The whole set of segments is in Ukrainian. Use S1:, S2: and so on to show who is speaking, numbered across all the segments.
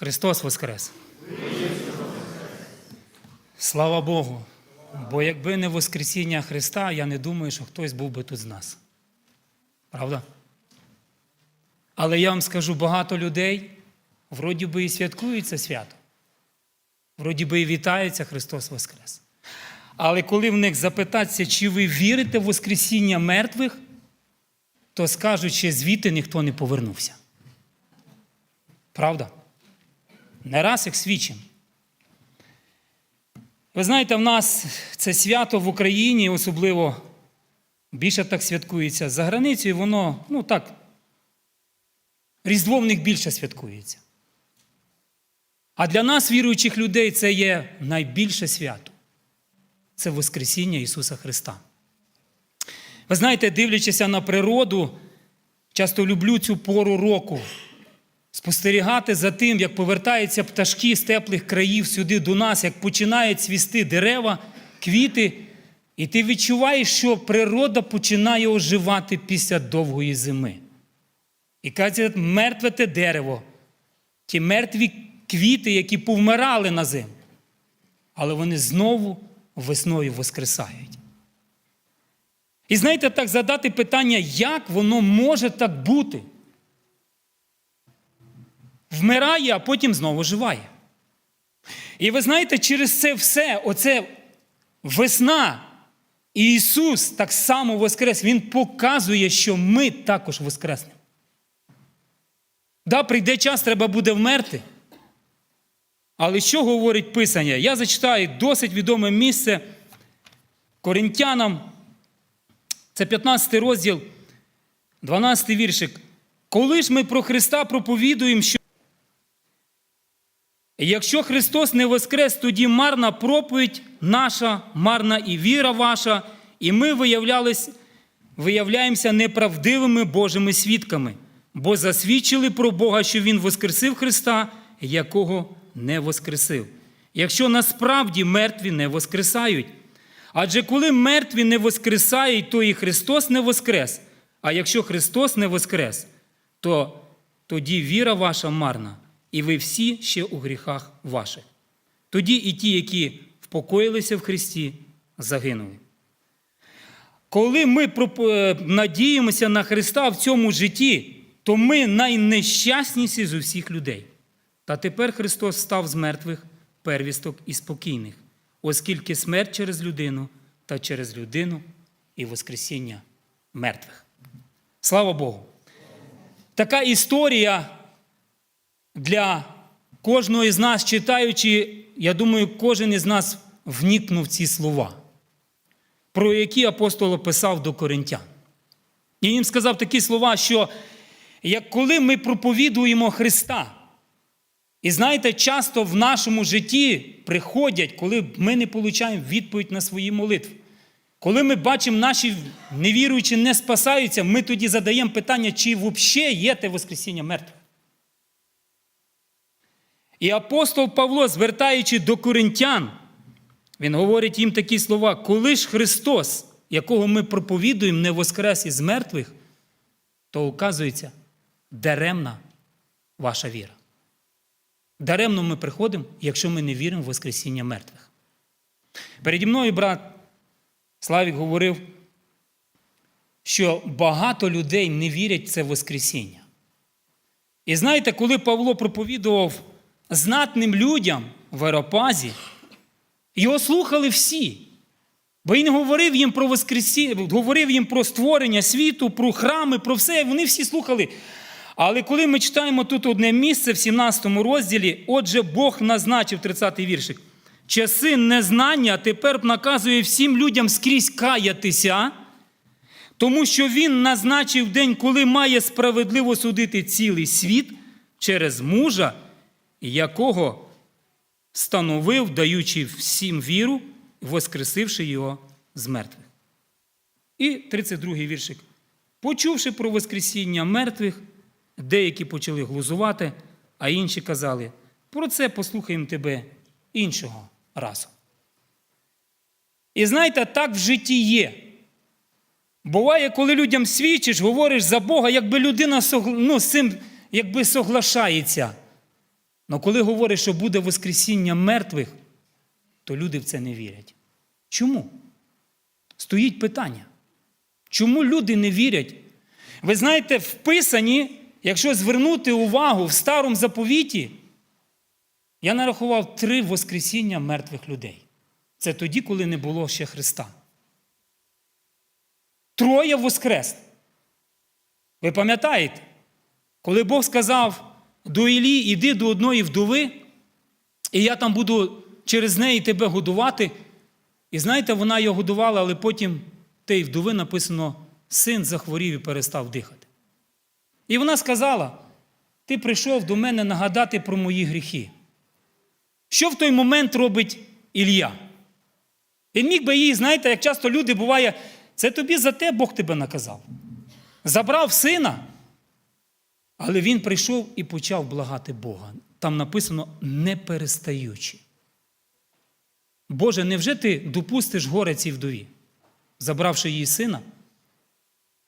S1: Христос Воскрес! Слава Богу! Бо якби не Воскресіння Христа, я не думаю, що хтось був би тут з нас. Правда? Але я вам скажу, багато людей вроді би і святкують це свято. Вроді би і вітається Христос Воскрес. Але коли в них запитаться, чи ви вірите в Воскресіння мертвих, то скажуть, що звідти ніхто не повернувся. Правда? Не раз їх свідчимо. Ви знаєте, в нас це свято в Україні, особливо більше так святкується за границею, воно, ну так, Різдво в них більше святкується. А для нас, віруючих людей, це є найбільше свято. Це Воскресіння Ісуса Христа. Ви знаєте, дивлячися на природу, часто люблю цю пору року. Спостерігати за тим, як повертаються пташки з теплих країв сюди до нас, як починають цвісти дерева, квіти, і ти відчуваєш, що природа починає оживати після довгої зими. І каже, мертве те дерево, ті мертві квіти, які повмирали на зиму, але вони знову весною воскресають. І знаєте, так задати питання, як воно може так бути? Вмирає, а потім знову живає. І ви знаєте, через це все, оце весна, і Ісус так само воскрес, Він показує, що ми також воскреснемо. Да, прийде час, треба буде вмерти. Але що говорить Писання? Я зачитаю досить відоме місце Коринтянам. Це 15 розділ, 12 віршик. Коли ж ми про Христа проповідуємо, що якщо Христос не воскрес, тоді марна проповідь наша, марна і віра ваша, і ми виявляємося неправдивими Божими свідками, бо засвідчили про Бога, що Він воскресив Христа, якого не воскресив. Якщо насправді мертві не воскресають. Адже коли мертві не воскресають, то і Христос не воскрес. А якщо Христос не воскрес, то тоді віра ваша марна, і ви всі ще у гріхах ваших. Тоді і ті, які впокоїлися в Христі, загинули. Коли ми надіємося на Христа в цьому житті, то ми найнещасніші з усіх людей. Та тепер Христос став з мертвих первісток і спокійних, оскільки смерть через людину та через людину і Воскресіння мертвих. Слава Богу! Така історія для кожного із нас, читаючи, я думаю, кожен із нас вникнув ці слова, про які апостол описав до коринтян. І їм сказав такі слова, що як коли ми проповідуємо Христа, і знаєте, часто в нашому житті приходять, коли ми не отримуємо відповідь на свої молитви. Коли ми бачимо, наші невіруючі не спасаються, ми тоді задаємо питання, чи взагалі є те Воскресіння мертвих. І апостол Павло, звертаючи до коринтян, він говорить їм такі слова: коли ж Христос, якого ми проповідуємо, не воскрес із мертвих, то оказується даремна ваша віра. Даремно ми приходимо, якщо ми не віримо в Воскресіння мертвих. Переді мною брат Славік говорив, що багато людей не вірять в це Воскресіння. І знаєте, коли Павло проповідував знатним людям в Аеропазі, його слухали всі. Бо він говорив їм про Воскресіння, говорив їм про створення світу, про храми, про все. Вони всі слухали. Але коли ми читаємо тут одне місце в 17 розділі, отже, Бог назначив 30-й віршик. Часи незнання тепер наказує всім людям скрізь каятися, тому що Він назначив день, коли має справедливо судити цілий світ через мужа, якого становив, даючи всім віру, воскресивши його з мертвих. І 32-й віршик. Почувши про Воскресіння мертвих, деякі почали глузувати, а інші казали: про це послухаємо тебе іншого разу. І знаєте, так в житті є. Буває, коли людям свідчиш, говориш за Бога, якби людина ну, з цим якби соглашається. Але коли говорить, що буде Воскресіння мертвих, то люди в це не вірять. Чому? Стоїть питання. Чому люди не вірять? Ви знаєте, в Писанні, якщо звернути увагу в старому заповіті, я нарахував три Воскресіння мертвих людей. Це тоді, коли не було ще Христа. Троє воскрес. Ви пам'ятаєте, коли Бог сказав до Іллі, іди до одної вдови, і я там буду через неї тебе годувати. І знаєте, вона його годувала, але потім тієї вдови написано, син захворів і перестав дихати. І вона сказала: ти прийшов до мене нагадати про мої гріхи. Що в той момент робить Ілля? Він міг би їй, знаєте, як часто люди буває, це тобі за те Бог тебе наказав. Забрав сина, але він прийшов і почав благати Бога. Там написано не перестаючи. Боже, невже ти допустиш горе цій вдові, забравши її сина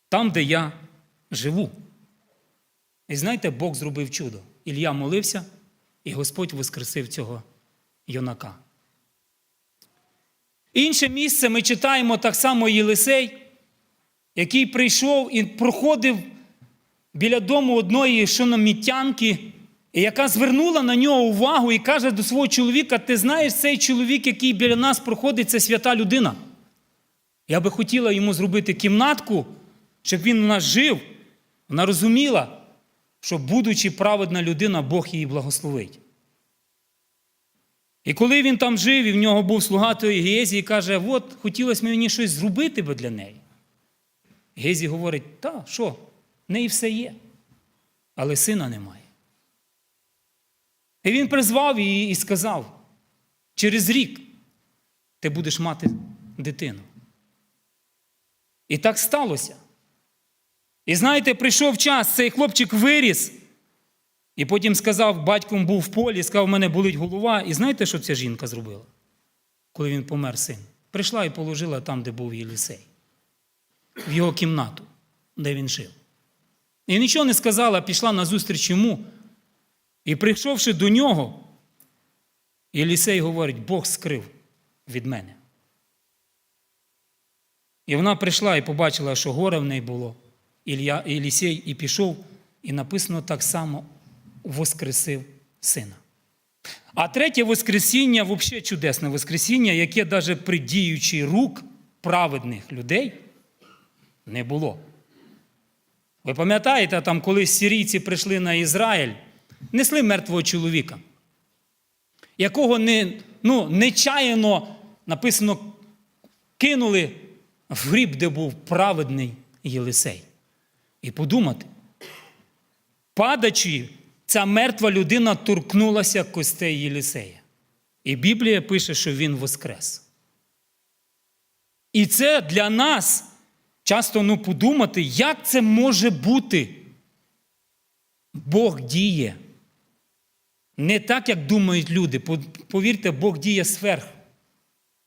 S1: там, де я живу? І знаєте, Бог зробив чудо. Ілля молився, і Господь воскресив цього юнака. Інше місце ми читаємо так само Єлисей, який прийшов і проходив біля дому одної шономітянки, яка звернула на нього увагу і каже до свого чоловіка: ти знаєш, цей чоловік, який біля нас проходить, це свята людина. Я би хотіла йому зробити кімнатку, щоб він у нас жив. Вона розуміла, що, будучи праведна людина, Бог її благословить. І коли він там жив, і в нього був слуга тої Гезі, і каже, от хотілося мені щось зробити би для неї. Гезі говорить, та, що, в неї все є, але сина немає. І він призвав її і сказав: через рік ти будеш мати дитину. І так сталося. І знаєте, прийшов час, цей хлопчик виріс, і потім сказав, батьком був в полі, сказав, в мене болить голова. І знаєте, що ця жінка зробила, коли він помер син? Прийшла і положила там, де був Єлісей, в його кімнату, де він жив. І нічого не сказала, пішла назустріч йому. І прийшовши до нього, Єлісей говорить, Бог скрив від мене. І вона прийшла і побачила, що горе в неї було. Ілля, Єлісей і пішов, і написано так само воскресив сина. А третє Воскресіння, взагалі чудесне Воскресіння, яке навіть при діючі рук праведних людей не було. Ви пам'ятаєте, там, коли сирійці прийшли на Ізраїль, несли мертвого чоловіка, якого не, ну, нечаянно написано, кинули в гріб, де був праведний Єлисей. І подумати, падачи, ця мертва людина торкнулася костей Єлисея. І Біблія пише, що він воскрес. І це для нас часто ну, подумати, як це може бути. Бог діє. Не так, як думають люди. Повірте, Бог діє сверх,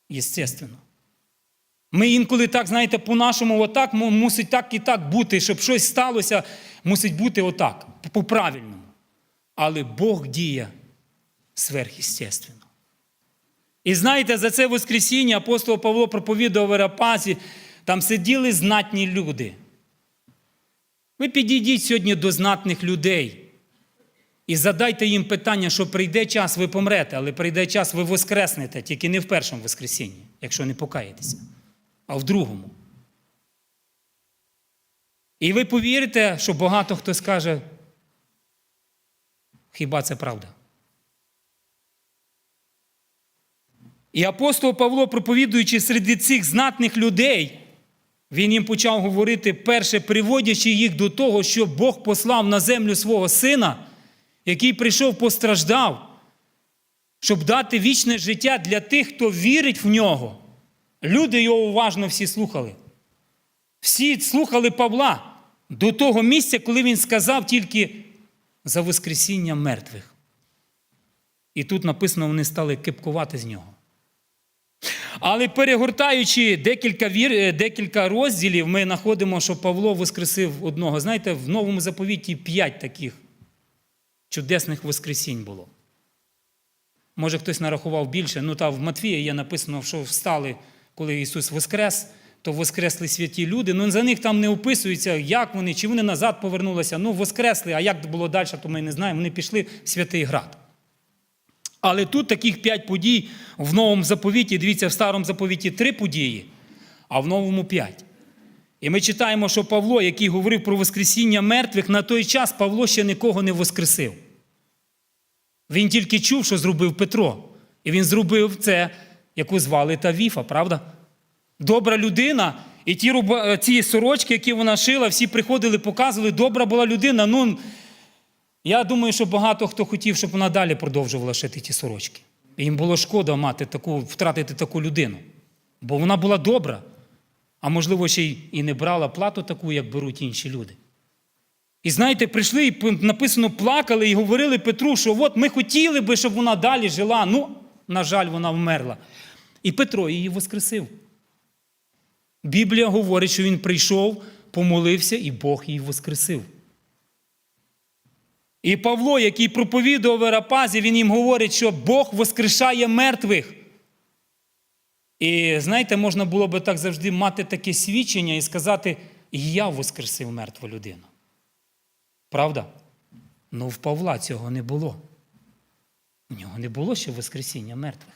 S1: єстественно. Ми інколи так, знаєте, по-нашому, отак мусить так і так бути, щоб щось сталося, мусить бути отак, по-правильному. Але Бог діє сверхъестественно. І знаєте, за це Воскресіння апостол Павло проповідував в Ерапазі, там сиділи знатні люди. Ви підійдіть сьогодні до знатних людей і задайте їм питання, що прийде час, ви помрете, але прийде час, ви воскреснете, тільки не в першому Воскресінні, якщо не покаєтеся, а в другому. І ви повірите, що багато хто скаже, хіба це правда? І апостол Павло, проповідуючи серед цих знатних людей, він їм почав говорити, перше, приводячи їх до того, що Бог послав на землю свого сина, який прийшов постраждав, щоб дати вічне життя для тих, хто вірить в нього. Люди його уважно всі слухали. Всі слухали Павла до того місця, коли він сказав тільки за Воскресіння мертвих. І тут написано, вони стали кипкувати з нього. Але перегортаючи декілька вір, декілька розділів, ми знаходимо, що Павло воскресив одного. Знаєте, в новому заповіті п'ять таких чудесних воскресінь було. Може, хтось нарахував більше. Ну, та в Матвія є написано, що встали, коли Ісус воскрес, то воскресли святі люди. Ну, за них там не описується, як вони, чи вони назад повернулися. Ну, воскресли, а як було далі, то ми не знаємо. Вони пішли в святий град. Але тут таких п'ять подій в новому заповіті. Дивіться, в старому заповіті три події, а в новому п'ять. І ми читаємо, що Павло, який говорив про Воскресіння мертвих, на той час Павло ще нікого не воскресив. Він тільки чув, що зробив Петро. І він зробив це, яку звали Тавіфа, правда? Добра людина. І ті, ці сорочки, які вона шила, всі приходили, показували, добра була людина. Ну, я думаю, що багато хто хотів, щоб вона далі продовжувала шити ті сорочки. Їм було шкода мати таку, втратити таку людину. Бо вона була добра, а можливо, ще й і не брала плату таку, як беруть інші люди. І знаєте, прийшли і написано, плакали і говорили Петру, що от ми хотіли би, щоб вона далі жила. Ну, на жаль, вона вмерла. І Петро її воскресив. Біблія говорить, що він прийшов, помолився, і Бог її воскресив. І Павло, який проповідував в Ерапазі, він їм говорить, що Бог воскрешає мертвих. І знаєте, можна було би так завжди мати таке свідчення і сказати: Я воскресив мертву людину. Правда? Ну в Павла цього не було. У нього не було ще Воскресіння мертвих.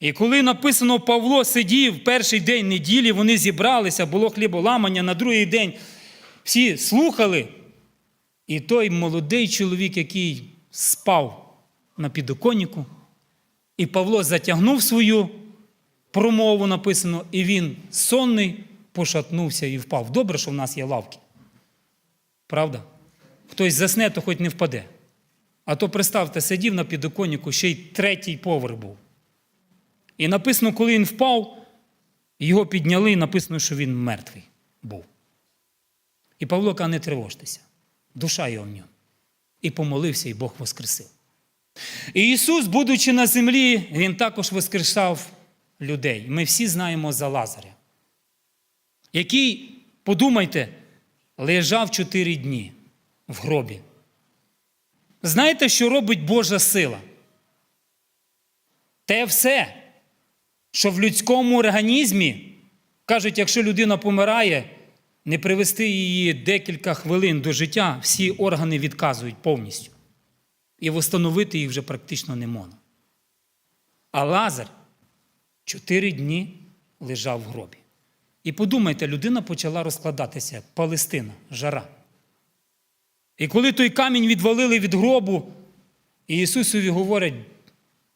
S1: І коли написано, Павло сидів перший день неділі, вони зібралися, було хліболамання, на другий день всі слухали. І той молодий чоловік, який спав на підоконнику, і Павло затягнув свою промову, написано, і він сонний пошатнувся і впав. Добре, що в нас є лавки. Правда? Хтось засне, то хоч не впаде. А то представте, сидів на підоконнику, ще й третій поверх був. І написано, коли він впав, його підняли, і написано, що він мертвий був. І Павло каже, не тривожтеся, душа його в ньому. І помолився, і Бог воскресив. І Ісус, будучи на землі, Він також воскрешав людей. Ми всі знаємо за Лазаря, який, подумайте, лежав чотири дні в гробі. Знаєте, що робить Божа сила? Те все, що в людському організмі, кажуть, якщо людина помирає, не привести її декілька хвилин до життя, всі органи відказують повністю. І встановити їх вже практично не можна. А Лазар чотири дні лежав в гробі. І подумайте, людина почала розкладатися, Палестина, жара. І коли той камінь відвалили від гробу, і Ісусові говорять,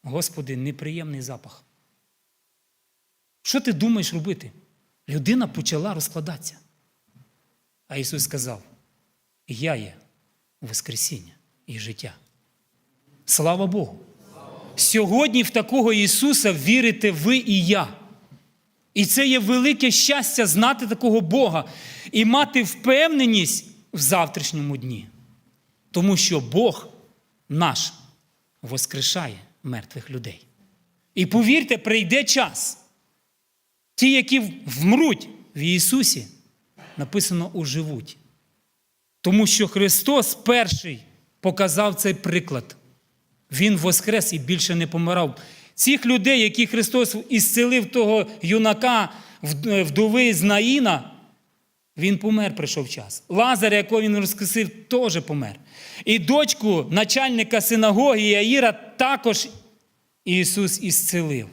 S1: Господи, неприємний запах. Що ти думаєш робити? Людина почала розкладатися. А Ісус сказав: Я є Воскресіння і життя. Слава Богу! Сьогодні в такого Ісуса вірите ви і я. І це є велике щастя знати такого Бога і мати впевненість в завтрашньому дні. Тому що Бог наш воскрешає мертвих людей. І повірте, прийде час. Ті, які вмруть в Ісусі, написано уживуть. Тому що Христос перший показав цей приклад. Він воскрес і більше не помирав. Цих людей, які Христос ісцелив того юнака вдови з Наїна, він помер, прийшов час. Лазаря, якого він розкресив, теж помер. І дочку начальника синагоги Яїра також Ісус ісцелив.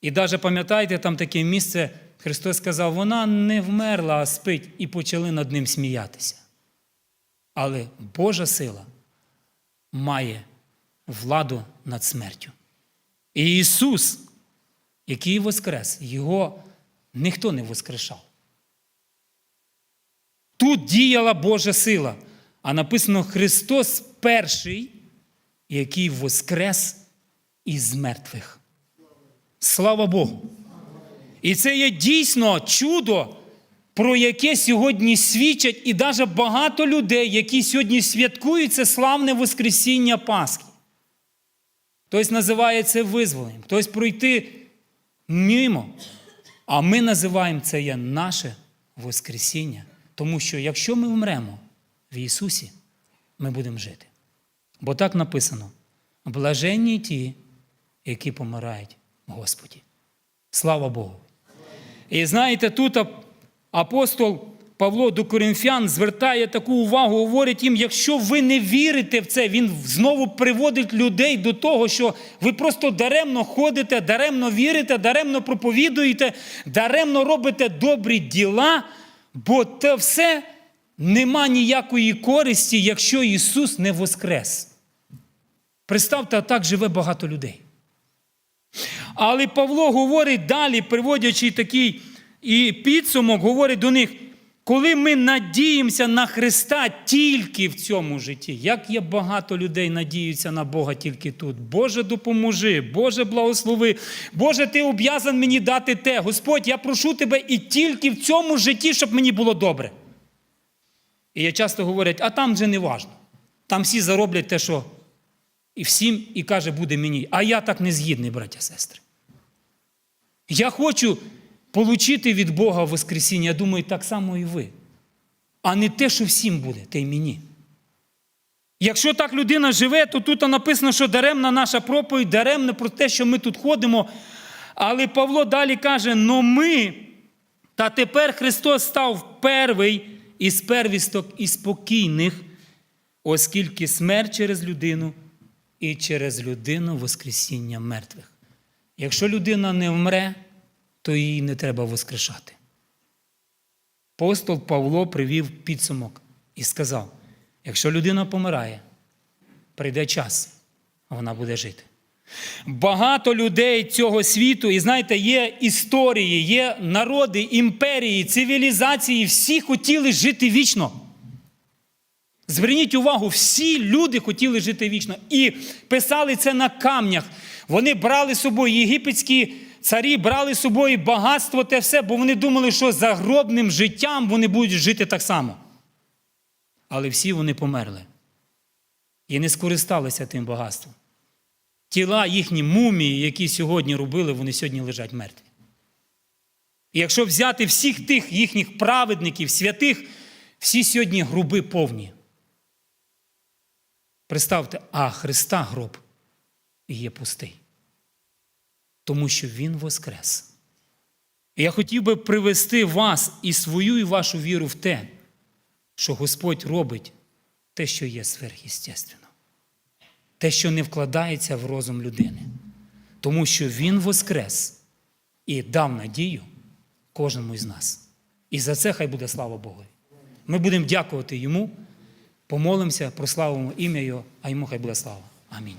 S1: І навіть пам'ятаєте, там таке місце, Христос сказав, вона не вмерла, а спить, і почали над ним сміятися. Але Божа сила має владу над смертю. І Ісус, який воскрес, Його ніхто не воскрешав. Тут діяла Божа сила, а написано Христос перший, який воскрес із мертвих. Слава Богу! І це є дійсно чудо, про яке сьогодні свідчать і навіть багато людей, які сьогодні святкують це славне Воскресіння Пасхи. Хтось називає це визволенням, хтось пройти мимо. А ми називаємо це є наше Воскресіння. Тому що якщо ми вмремо в Ісусі, ми будемо жити. Бо так написано: блаженні ті, які помирають Господі. Слава Богу. І знаєте, тут апостол Павло до коринфян звертає таку увагу, говорить їм, якщо ви не вірите в це, він знову приводить людей до того, що ви просто даремно ходите, даремно вірите, даремно проповідуєте, даремно робите добрі діла, бо те все нема ніякої користі, якщо Ісус не воскрес. Представте, так живе багато людей. Але Павло говорить далі, приводячи такий і підсумок, говорить до них, коли ми надіємося на Христа тільки в цьому житті, як є багато людей надіються на Бога тільки тут. Боже, допоможи, Боже, благослови, Боже, ти об'язан мені дати те. Господь, я прошу тебе і тільки в цьому житті, щоб мені було добре. І я часто говорять, а там вже не важно. Там всі зароблять те, що і всім, і каже, буде мені. А я так не згідний, браття сестри. Я хочу отримати від Бога Воскресіння, я думаю, так само і ви. А не те, що всім буде, те й мені. Якщо так людина живе, то тут написано, що даремна наша проповідь, даремно про те, що ми тут ходимо. Але Павло далі каже: но ми, та тепер Христос став первий із первісток і спокійних, оскільки смерть через людину і через людину Воскресіння мертвих. Якщо людина не вмре, то її не треба воскрешати. Апостол Павло привів підсумок і сказав: якщо людина помирає, прийде час, а вона буде жити. Багато людей цього світу, і знаєте, є історії, є народи, імперії, цивілізації, всі хотіли жити вічно. Зверніть увагу, всі люди хотіли жити вічно. І писали це на камнях. Вони брали з собою єгипетські царі, брали з собою багатство, те все, бо вони думали, що загробним життям вони будуть жити так само. Але всі вони померли і не скористалися тим багатством. Тіла їхні мумії, які сьогодні робили, вони сьогодні лежать мертві. І якщо взяти всіх тих їхніх праведників, святих, всі сьогодні груби повні. Представте, а Христа гроб є пустий. Тому що Він воскрес. І я хотів би привести вас і свою, і вашу віру в те, що Господь робить те, що є сверхъестественно. Те, що не вкладається в розум людини. Тому що Він воскрес і дав надію кожному із нас. І за це хай буде слава Богу. Ми будемо дякувати Йому, помолимося, прославимо ім'я Його, а йому хай буде слава. Амінь.